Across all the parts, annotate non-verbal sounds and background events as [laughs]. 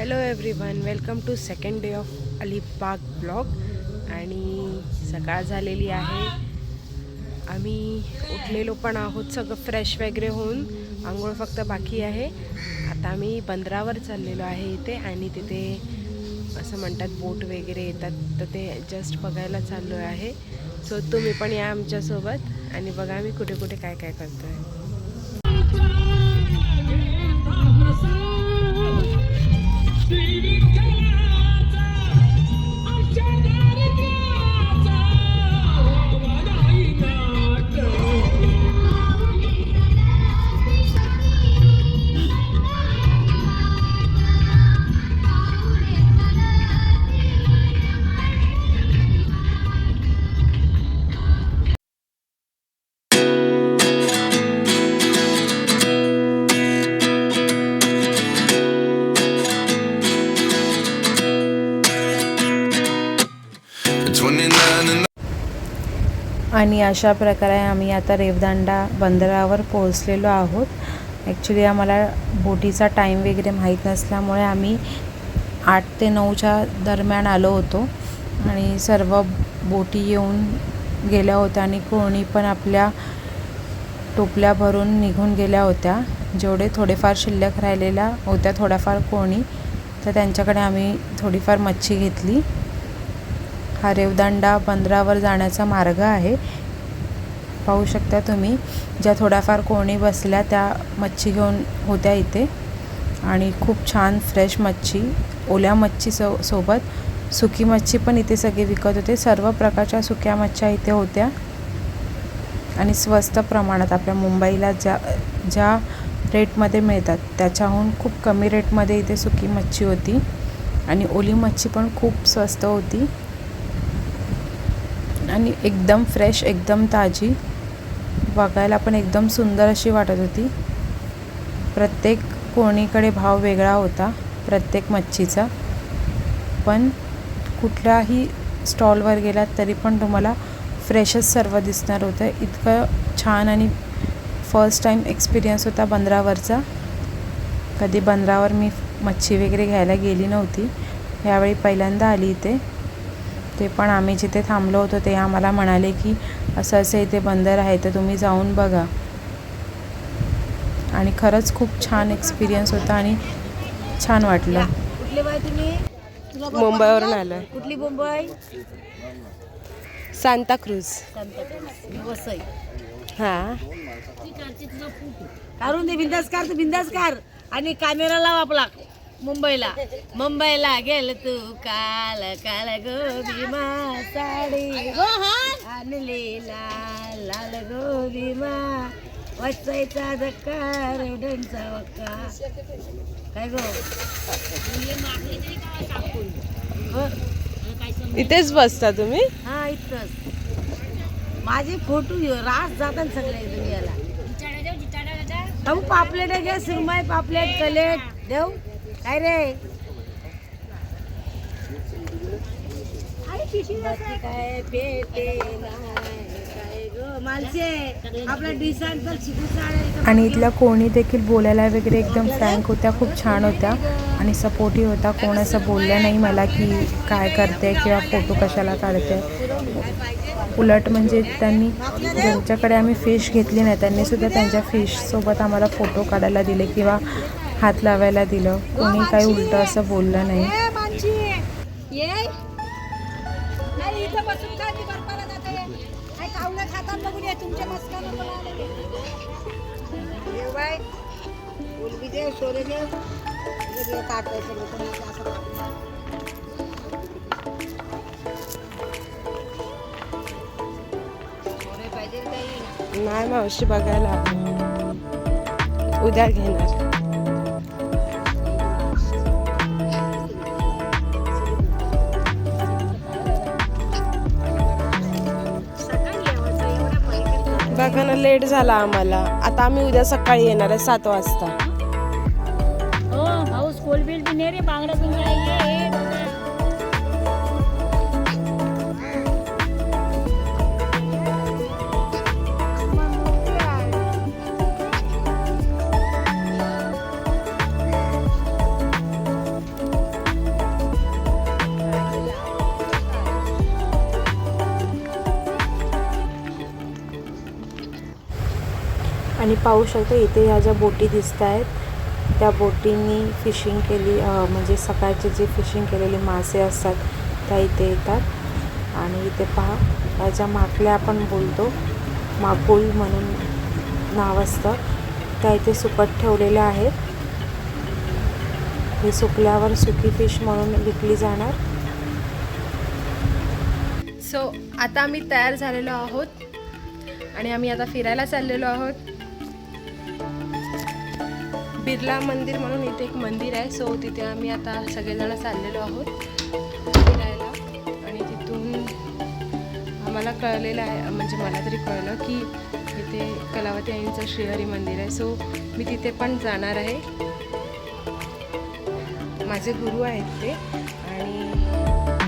Hello everyone welcome to second day of Alibag blog आणि सकाळ झालेली आहे. आम्ही उठलेलो पण आहोत सगळं फ्रेश वगैरे होऊन. आंघोळ फक्त बाकी आहे. आता आम्ही बंदरावर चाललेलो आहे इथे आणि तिथे असं म्हणतात बोट वगैरे येतात. तर ते जस्ट बघायला चाललो आहे. सो तुम्ही पण या आमच्यासोबत. आणि बघा आम्ही कुठे कुठे काय काय करतो आहे आणि अशा प्रकारे आम्ही आता रेवदांडा बंदरावर पोहोचलेलो आहोत. ॲक्च्युली आम्हाला बोटीचा टाईम वगैरे माहीत नसल्यामुळे आम्ही आठ ते नऊच्या दरम्यान आलो होतो. आणि सर्व बोटी येऊन गेल्या होत्या आणि कोणी पण आपल्या टोपल्या भरून निघून गेल्या होत्या. जेवढे थोडेफार शिल्लक राहिलेल्या होत्या थोड्याफार कोणी तर त्यांच्याकडे आम्ही थोडीफार मच्छी घेतली. हा रेवदंडा बंदरावर जाण्याचा मार्ग आहे. पाहू शकता तुम्ही ज्या थोड्याफार कोणी बसल्या त्या मच्छी घेऊन होत्या इथे. आणि खूप छान फ्रेश मच्छी ओल्या मच्छी सो सोबत सुकी मच्छी पण इथे सगळे विकत होते. सर्व प्रकारच्या सुक्या मच्छ्या इथे होत्या. आणि स्वस्त प्रमाणात आपल्या मुंबईला ज्या ज्या रेटमध्ये मिळतात त्याच्याहून खूप कमी रेटमध्ये इथे सुकी मच्छी होती. आणि ओली मच्छी पण खूप स्वस्त होती. आणि एकदम फ्रेश एकदम ताजी. बघायला पण एकदम सुंदर अशी वाटत होती. प्रत्येक कोणीकडे भाव वेगळा होता प्रत्येक मच्छीचा. पण कुठल्याही स्टॉलवर गेलात तरी पण तुम्हाला फ्रेशच सर्व दिसणार होतं. इतकं छान आणि फर्स्ट टाईम एक्सपिरियन्स होता बंदरावरचा. कधी बंदरावर मी मच्छी वगैरे घ्यायला गेली नव्हती. ह्यावेळी पहिल्यांदा आली इथे. ते पण आम्ही जिथे थांबलो होतो ते आम्हाला म्हणाले की असं असं इथे बंदर आहे तर तुम्ही जाऊन बघा. आणि खरंच खूप छान एक्सपिरियन्स होता आणि छान वाटलं. कुठले बाय तुम्ही? मुंबईवरून आलो कुठली मुंबई? सांताक्रूज वसई. हां. काढून दे बिंदासकार तू बिंदासकार आणि कॅमेरा लाव आपला. मुंबईला. मुंबईला गेल तू काल काल गोबी मा साडी आणली लाल लाल गोबी मा वचायचा धक्का रेवड्यांचा वक्का काय गो? इथेच बसता तुम्ही? हा इथंच. माझे फोटो रास जातात सगळे दुनियाला. पापलेट घे सुरमाई पापलेट कलेट. देऊ. काय रे? काय पेटे नाही काय गं? माणसे आपला डिसाईन तर शिकू साड्या आणि इथल्या कोणी देखील बोलायला वगैरे एकदम फ्रँक होत्या खूप छान होत्या. आणि सपोर्टिव्ह होता. कोण असं बोलल्या नाही मला की काय करते किंवा फोटो कशाला काढते. उलट म्हणजे त्यांनी ज्यांच्याकडे आम्ही फिश घेतली नाही त्यांनी सुद्धा त्यांच्या फिशसोबत आम्हाला फोटो काढायला दिले किंवा हात लावायला दिलं. कोणी काही उलटं असं बोललं नाही. ये. नाही इथं बसून काय मी लेट झाला आम्हाला. आता आम्ही उद्या सकाळी येणार आहे सात वाजता. हो भाऊ स्कूल बिल नाही रे बांगड़ा बिंगडा पाहू शकतो इथे ह्या ज्या बोटी दिसत आहेत त्या बोटींनी फिशिंग केली म्हणजे सकाळचे जे फिशिंग केलेले मासे असतात त्या इथे येतात. आणि इथे पहा ह्या माकल्या आपण बोलतो माकुल म्हणून नाव असतं त्या इथे सुकत ठेवलेल्या आहेत. हे सुकल्यावर सुकी फिश म्हणून विकली जाणार. सो आता आम्ही तयार झालेलो आहोत. आणि आम्ही आता फिरायला चाललेलो आहोत. बिर्ला मंदिर म्हणून इथे एक मंदिर आहे. सो तिथे आम्ही आता सगळेजण चाललेलो आहोत. फिरायला. आणि तिथून आम्हाला कळलेलं आहे म्हणजे मला तरी कळलं की इथे कलावती आईंचं श्रीहरी मंदिर आहे. सो मी तिथे पण जाणार आहे. माझे गुरु आहेत ते. आणि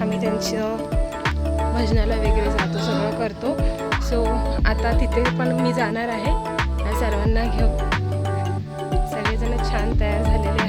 आम्ही त्यांचं भजनाला वगैरे जातो सगळं करतो. सो आता तिथे पण मी जाणार आहे. या सर्वांना घेऊन. छान तयार झालेले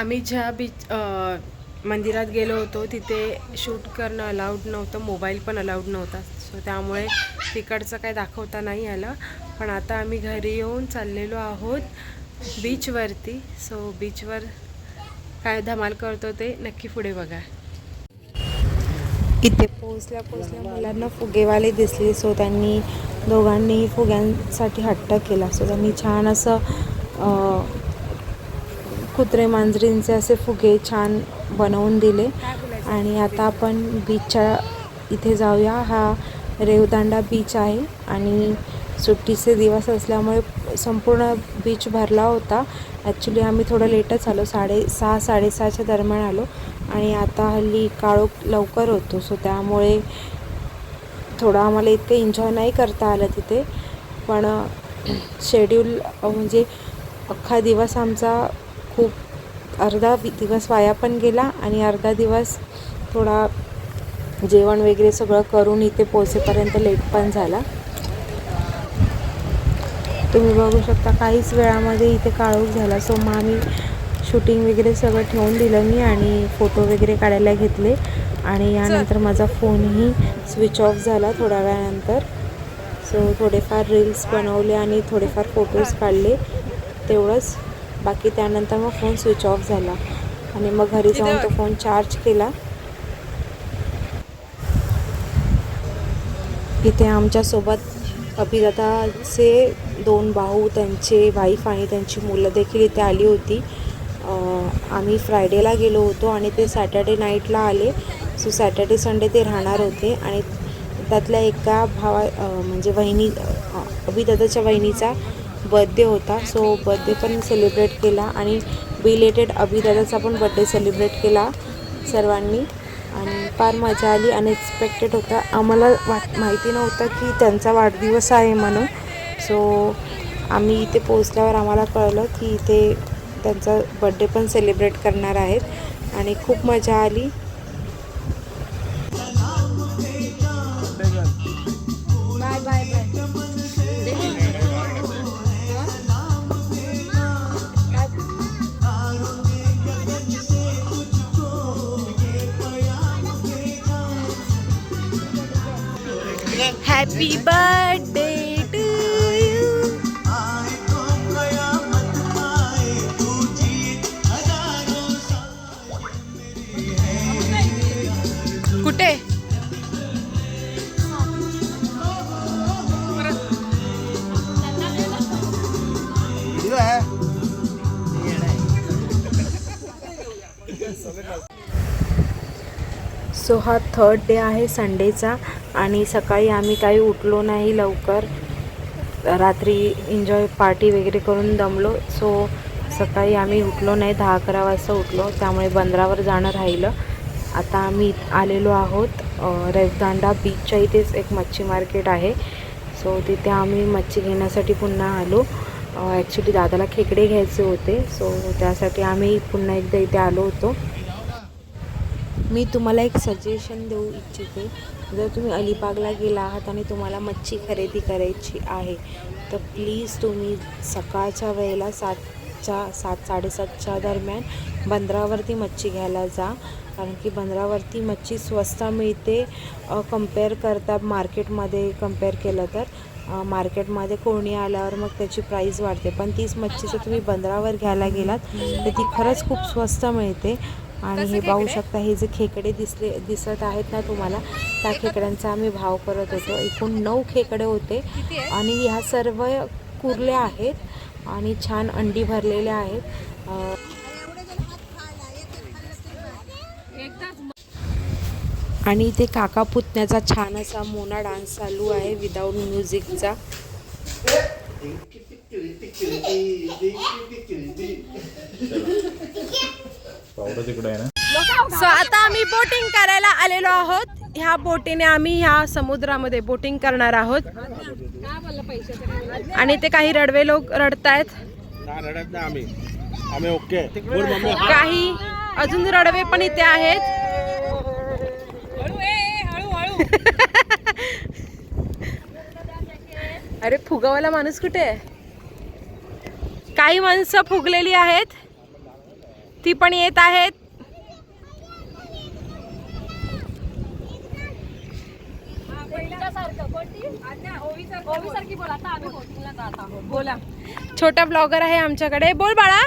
आम्ही ज्या बीच मंदिरात गेलो होतो तिथे शूट करणं अलाउड नव्हतं मोबाईल पण अलाउड नव्हता. सो त्यामुळे तिकडचं काय दाखवता नाही आलं. पण आता आम्ही घरी येऊन चाललेलो आहोत बीचवरती सो बीचवर काय धमाल करतो ते नक्की पुढे बघा. इथे पोहोचल्या पोहोचल्या मुलांना फुगेवाले दिसले. सो त्यांनी दोघांनीही फुग्यांसाठी हट्ट केला. सो त्यांनी छान असं कुत्रे मांजरींचे असे फुगे छान बनवून दिले. आणि आता आपण बीचच्या इथे जाऊया. हा रेवदांडा बीच आहे आणि सुट्टीचे दिवस असल्यामुळे संपूर्ण बीच भरला होता. ॲक्च्युली आम्ही थोडं लेटच आलो. साडे सहा साडेसहाच्या दरम्यान आलो. आणि आता हल्ली काळोख लवकर होतो. सो त्यामुळे थोडं आम्हाला इतकं एन्जॉय नाही करता आलं तिथे. पण शेड्यूल म्हणजे अख्खा दिवस आमचा खूप अर्धा दिवस वाया पण गेला आणि अर्धा दिवस थोडा जेवण वगैरे सगळं करून इथे पोचेपर्यंत लेट पण झाला. तुम्ही बघू शकता काहीच वेळामध्ये इथे काळोख झाला. सो मग आम्ही शूटिंग वगैरे सगळं ठेवून दिलं मी आणि फोटो वगैरे काढायला घेतले. आणि यानंतर माझा फोनही स्विच ऑफ झाला थोड्या वेळानंतर. सो थोडेफार रील्स बनवले आणि थोडेफार फोटोज काढले. तेवढंच. बाकी त्यानंतर मग फोन स्विच ऑफ झाला. आणि मग घरी जाऊन तो फोन चार्ज केला. इथे आमच्यासोबत अभिदादाचे दोन भाऊ त्यांचे वाईफ आणि त्यांची मुलं देखील इथे आली होती. आम्ही फ्रायडेला गेलो होतो आणि ते सॅटर्डे नाईटला आले. सो सॅटर्डे संडे ते राहणार होते. आणि त्यातल्या एका भावा म्हणजे वहिनी अं, अभिदादाच्या वहिनीचा बर्थडे होता. सो बर्थडे पण सेलिब्रेट केला आणि बिलेटेड अभिदादाचा पण बर्थडे सेलिब्रेट केला सर्वांनी. आणि फार मजा आली. अनएक्सपेक्टेड होता. आम्हाला वाट माहिती नव्हतं की त्यांचा वाढदिवस आहे म्हणून. सो आम्ही इथे पोचल्यावर आम्हाला कळलं की इथे त्यांचा बड्डे पण सेलिब्रेट करणार आहेत. आणि खूप मजा आली. कुठे? सो हा थर्ड डे आहे संडेचा आणि सकाळी आम्ही काही उठलो नाही लवकर. रात्री एन्जॉय पार्टी वगैरे करून दमलो. सो सकाळी आम्ही उठलो नाही दहा अकरा वाजता उठलो. त्यामुळे बंदरावर जाणं राहिलं. आता आम्ही आलेलो आहोत. रेवदांडा बीचच्या इथेच एक मच्छी मार्केट आहे. सो तिथे आम्ही मच्छी घेण्यासाठी पुन्हा आलो. ॲक्च्युली दादाला खेकडे घ्यायचे होते. सो त्यासाठी आम्ही पुन्हा एकदा इथे आलो होतो. मी तुम्हाला एक सजेशन देऊ इच्छिते. जर तुम्ही अलिबागला गेला आहात आणि तुम्हाला मच्छी खरेदी करायची आहे तर प्लीज तुम्ही सकाळच्या वेळेला सात सातच्या सात साडेसातच्या दरम्यान बंदरावरती मच्छी घ्यायला जा. कारण की बंदरावरती मच्छी स्वस्त मिळते कंपेअर करता मार्केटमध्ये कंपेअर केलं तर. मार्केटमध्ये कोणी आल्यावर मग त्याची प्राईस वाढते. पण तीच मच्छी जर तुम्ही बंदरावर घ्यायला गेलात तर ती खरंच खूप स्वस्त मिळते. आणि हे पाहू शकता हे जे खेकडे दिसले दिसत आहेत ना तुम्हाला त्या खेकड्यांचा आम्ही भाव करत होतो. एकूण नऊ खेकडे होते. आणि ह्या सर्व कुर्ल्या आहेत. आणि छान अंडी भरलेल्या आहेत. आणि इथे काका पुतण्याचा छान असा मोना डान्स चालू आहे विदाऊट म्युझिकचा. सो आता आम्ही बोटिंग करायला आलेलो आहोत. ह्या बोटीने आम्ही ह्या समुद्रामध्ये बोटिंग करणार आहोत. आणि ते काही रडवे लोक रडतायत. काही अजून रडवे पण इथे आहेत. [laughs] अरे फुगावाला माणूस कुठे आहे? काही माणसं फुगलेली आहेत. ती पण येत आहेत. बोला छोटा ब्लॉगर आहे आमच्याकडे. बोल बाळा.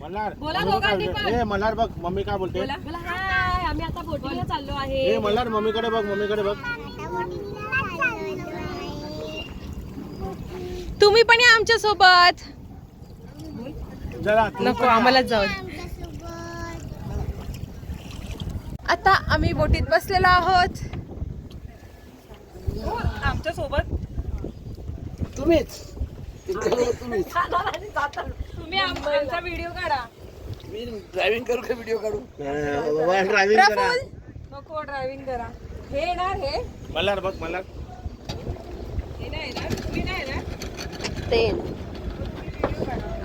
मल्हार मम्मी काय बोलते? ए मल्हार बघ मम्मी काय बोलते? आम्ही आता बोटिंगला चाललो आहे. ए मल्हार मम्मीकडे बघ मम्मीकडे बघ. तुम्ही पण या आमच्यासोबत. जरा तू नको पण आम्हाला जाऊ आता आम्ही बोटीत बसलेलो आहोत. आमच्यासोबत तुम्हीच. तुम्ही आमचा व्हिडिओ काढा. ड्रायव्हिंग करा प्रफुल नको ड्रायव्हिंग करा. हे येणार हे? मल्हार बघ मल्हार. हे नाही येणार. तुम्ही नाही येणार?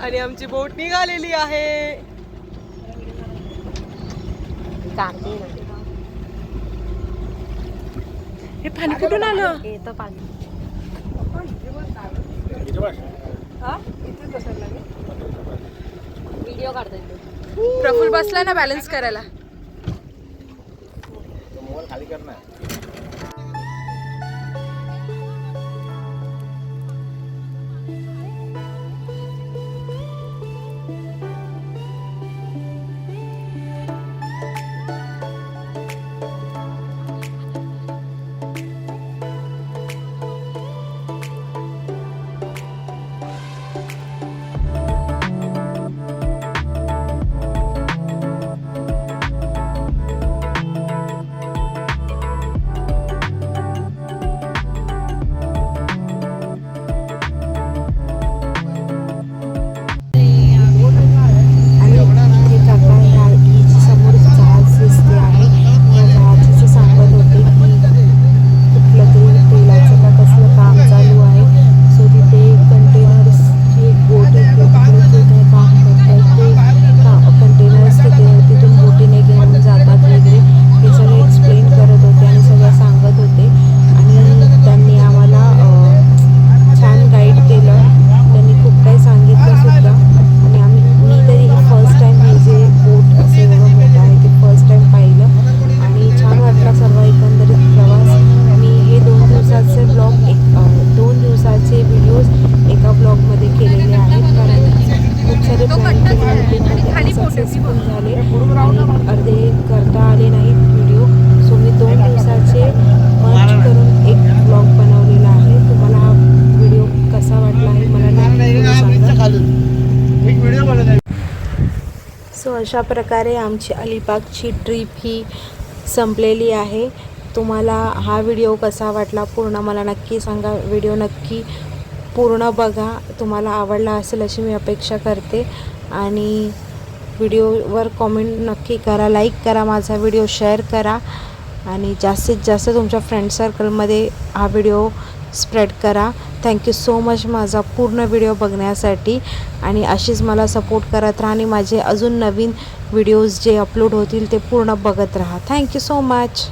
आणि आमची बोट निघालेली आहे. हे पाणी कुठून आलं? इथे बस व्हिडिओ काढतोय प्रफुल बसला ना बॅलन्स करायला. अशा प्रकारे आमची अलिबागची ट्रिप ही संपलेली आहे. तुम्हाला हा व्हिडिओ कसा वाटला पूर्ण मला नक्की सांगा. व्हिडिओ नक्की पूर्ण बघा. तुम्हाला आवडला असेल अशी मी अपेक्षा करते. आणि व्हिडिओवर कॉमेंट नक्की करा लाईक करा माझा व्हिडिओ शेअर करा. आणि जास्तीत जास्त तुमच्या फ्रेंड सर्कलमध्ये हा व्हिडिओ स्प्रेड करा. थँक्यू सो मच माझा पूर्ण व्हिडिओ बघण्यासाठी. आणि अशीच मला सपोर्ट करत राहा आणि माझे अजून नवीन व्हिडिओज जे अपलोड होतील ते पूर्ण बघत राहा. Thank you so much